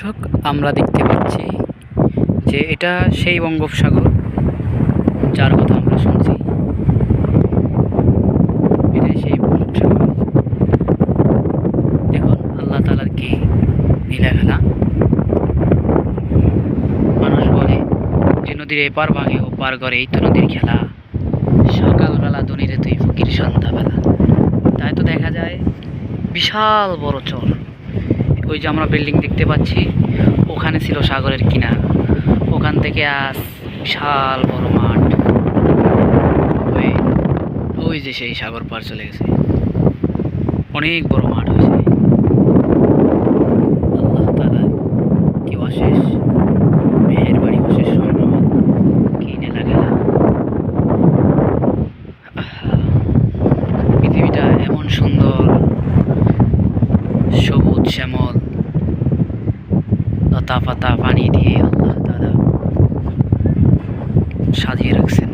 দর্শক, আমরা দেখতে পাচ্ছি যে এটা সেই বঙ্গোপসাগর যার কথা আমরা শুনছি। এটাই সেই বঙ্গোপসাগর। দেখুন, আল্লাহ তালার কি নীলা খেলা মানুষ বলে যে নদীর এপার ভাঙে ও পার করে এই তো নদীর খেলা। সকালবেলা দনিরে তুই ফকির, সন্ধ্যাবেলা। তাই তো দেখা যায়, বিশাল বড় চর। ওই যে আমরা বিল্ডিং দেখতে পাচ্ছি, ওখানে ছিল সাগরের কিনারা। ওখান থেকে আস, বিশাল বড় মাঠ। ওই ওই যে সেই সাগর পার চলে গেছে। অনেক বড় মাঠ হয়েছে। আল্লাহ তালা কি অশেষ মেহেরবাড়ি অশেষ রহমত কি নেলা গেলা। পৃথিবীটা এমন সুন্দর, সবুজ শ্যামল। লতা পাতা পানি দিয়ে আল্লাহ তালা সাজিয়ে রাখছেন